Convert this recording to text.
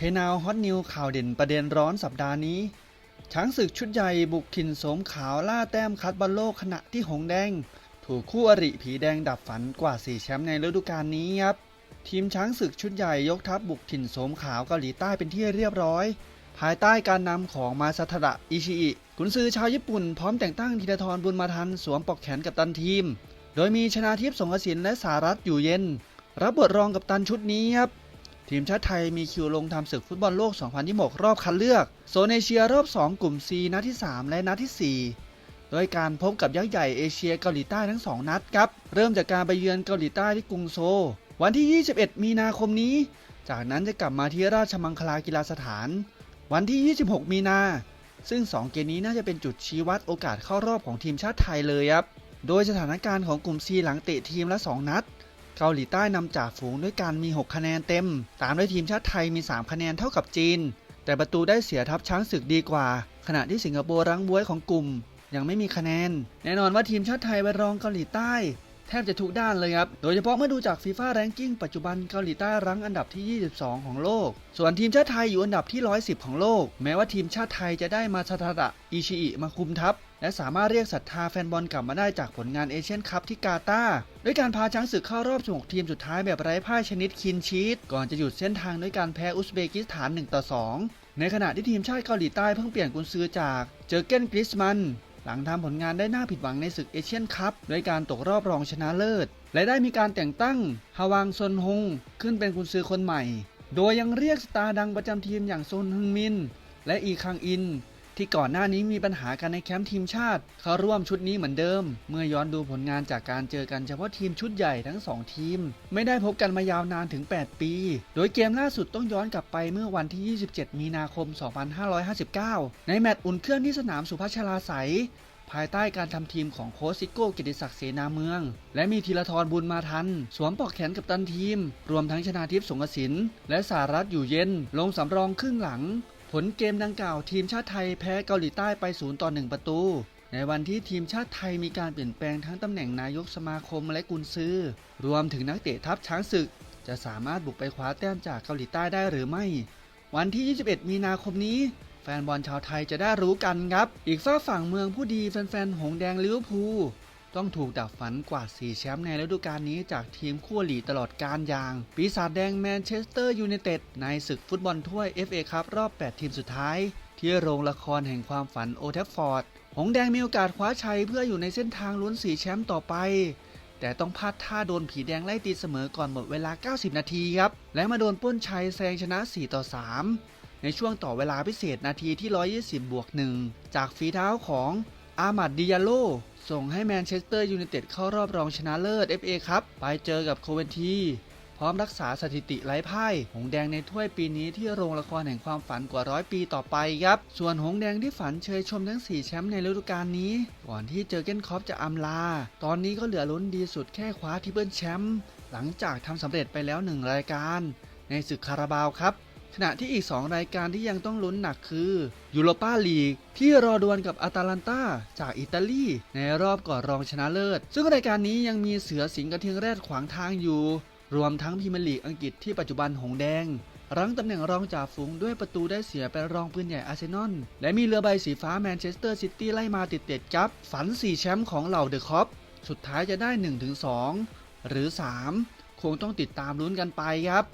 เพนาวฮอตนิวข่าวเด่นประเด็นร้อนสัปดาห์นี้ ช้างศึกชุดใหญ่บุกถิ่นโสมขาวล่าแต้มคัดบอลโลกขณะที่หงแดง ถูกคู่อริผีแดงดับฝันกว่า 4 แชมป์ในฤดูกาลนี้ครับ ทีมช้างศึกชุดใหญ่ยกทัพบุกถิ่นโสมขาวเกาหลีใต้เป็นที่เรียบร้อย ภายใต้การนำของมาซาทะอิชิอิกุนซือชาวญี่ปุ่นพร้อมแต่งตั้งธีรทรบุญมาทันสวมปอกแขนกับตันทีม โดยมีชนาทิพย์สงกระสินและสารัตอยู่เย็น รับบทรองกับตันชุดนี้ครับ ทีมชาติไทยมีคิวลงทำศึกฟุตบอลโลก 2026 รอบคัดเลือก โซนเอเชียรอบ 2 กลุ่ม C นัดที่ 3 และนัดที่ 4 โดยการพบกับยักษ์ใหญ่เอเชียเกาหลีใต้ทั้ง 2 นัดครับ เริ่มจากการไปเยือนเกาหลีใต้ที่กรุงโซ วันที่ 21 มีนาคมนี้ จากนั้นจะกลับมาที่ราชมังคลากีฬาสถาน วันที่ 26 มีนา ซึ่ง 2 เกมนี้น่าจะเป็นจุดชี้วัดโอกาสเข้ารอบของทีมชาติไทยเลยครับ โดยสถานการณ์ของกลุ่ม C หลังเตะทีมละ 2 นัด เกาหลีใต้นำจ่าฝูงด้วยการมี 6 คะแนนเต็ม ตามด้วยทีมชาติไทยมี 3 คะแนนเท่ากับจีน แต่ประตูได้เสียทัพช้างศึกดีกว่า ขณะที่สิงคโปร์รั้งบ้วยของกลุ่ม ยังไม่มีคะแนน แน่นอนว่าทีมชาติไทยไปรองเกาหลีใต้ แทบจะทุกด้านเลยครับ โดยเฉพาะเมื่อดูจากฟีฟ่าแรงกิ้งปัจจุบันเกาหลีใต้รั้งอันดับที่ 22 ของโลก ส่วนทีมชาติไทยอยู่อันดับที่ 110 ของโลก แม้ว่าทีมชาติไทยจะได้มาซาทาดะอิชิอิมาคุมทัพ และสามารถเรียกศรัทธาแฟนบอลกลับมาได้จากผลงานเอเชียนคัพที่กาตาร์ด้วยการพาช้างศึกเข้ารอบ 16 ทีมสุดท้ายแบบไร้พ่ายชนิดคินชีตก่อนจะหยุดเส้นทางด้วยการแพ้อุซเบกิสถาน 1 ต่อ 2 ในขณะที่ทีมชาติเกาหลีใต้เพิ่งเปลี่ยนกุนซือจากเจอเกนกริสมันหลังทำผลงานได้น่าผิดหวังในศึกเอเชียนคัพด้วยการตกรอบรองชนะเลิศ และได้มีการแต่งตั้งฮาวางซนฮงขึ้นเป็นกุนซือคนใหม่ โดยยังเรียกสตาร์ดังประจำทีมอย่างซนฮึงมิน และอีคังอิน ที่ก่อนหน้านี้มีปัญหากันในแคมป์ทีมชาติ เขาร่วมชุดนี้เหมือนเดิม เมื่อย้อนดูผลงานจากการเจอกันเฉพาะทีมชุดใหญ่ทั้ง 2 ทีม ไม่ได้พบกันมายาวนานถึง 8 ปี โดยเกมล่าสุดต้องย้อนกลับไปเมื่อวันที่ 27 มีนาคม 2559 ในแมตช์อุ่นเครื่องที่สนามสุพัชราไสยภายใต้การทำทีมของโค้ชซิโก้กิติศักดิ์เสนาเมือง และมีธีรทรบุญมาทัน สวมปลอกแขนกับตันทีม รวมทั้งชนาทิพย์สงกสิน และสารัตอยู่เย็น ลงสำรองครึ่งหลัง ผลเกมดังกล่าวทีมชาติไทยแพ้เกาหลีใต้ไป 0 ต่อ 1 ประตู ในวันที่ทีมชาติไทยมีการเปลี่ยนแปลงทั้งตำแหน่งนายกสมาคมและกุนซือ รวมถึงนักเตะทัพช้างศึก จะสามารถบุกไปคว้าแต้มจากเกาหลีใต้ได้หรือไม่ วันที่ 21 มีนาคมนี้ แฟนบอลชาวไทยจะได้รู้กันครับ อีกฝาฝั่งเมืองผู้ดีแฟนๆหงแดงลิเวอร์พูล ต้องถูกดับฝันกว่า 4 แชมป์ในฤดูกาลนี้จากทีมคู่หลีตลอดการอย่างปีศาจแดงแมนเชสเตอร์ยูไนเต็ดในศึกฟุตบอลถ้วย FA คัพรอบ 8 ทีมสุดท้าย ที่โรงละครแห่งความฝันโอเทฟฟอร์ด หงแดงมีโอกาสคว้าชัยเพื่ออยู่ในเส้นทางลุ้น4แชมป์ต่อไป แต่ต้องพลาดท่าโดนผีแดงไล่ตีเสมอก่อนหมดเวลา 90 นาทีครับ และมาโดนป้นชัยแซงชนะ 4 ต่อ 3 ในช่วงต่อเวลาพิเศษนาทีที่ 120 บวก 1 จากฝีเท้าของ อามัดดิยาโล ส่งให้แมนเชสเตอร์ยูไนเต็ดเข้ารอบรองชนะเลิศ FA ครับ ไปเจอกับโคเวนที พร้อมรักษาสถิติไร้พ่าย หงแดงในถ้วยปีนี้ที่โรงละครแห่งความฝันกว่าร้อยปีต่อไปครับ ส่วนหงแดงที่ฝันเชยชมทั้ง 4 แชมป์ในฤดูกาลนี้ ก่อนที่เจอเกนคอปจะอำลา ตอนนี้ก็เหลือลุ้นดีสุดแค่คว้าทิเปิลแชมป์หลังจากทำสำเร็จไปแล้วหนึ่งรายการ ในศึกคาราบาวครับ ขณะที่อีก 2 รายการที่ยังต้องลุ้นหนักคือยูโรปาลีกที่รอดวลกับอาตาลันตาจากอิตาลีในรอบก่อนรองชนะเลิศ ซึ่งรายการนี้ยังมีเสือสิงห์กระทิงแรดขวางทางอยู่ รวมทั้งพรีเมียร์ลีกอังกฤษที่ปัจจุบันหงแดงรั้งตำแหน่งรองจ่าฝูงด้วยประตูได้เสียเป็นรองปืนใหญ่อาร์เซนอล และมีเรือใบสีฟ้าแมนเชสเตอร์ซิตี้ไล่มาติดๆครับ ฝัน 4 แชมป์ของเหล่าเดอะคอปสุดท้ายจะได้ 1-2 หรือ 3 คงต้องติดตามลุ้นกันไปครับ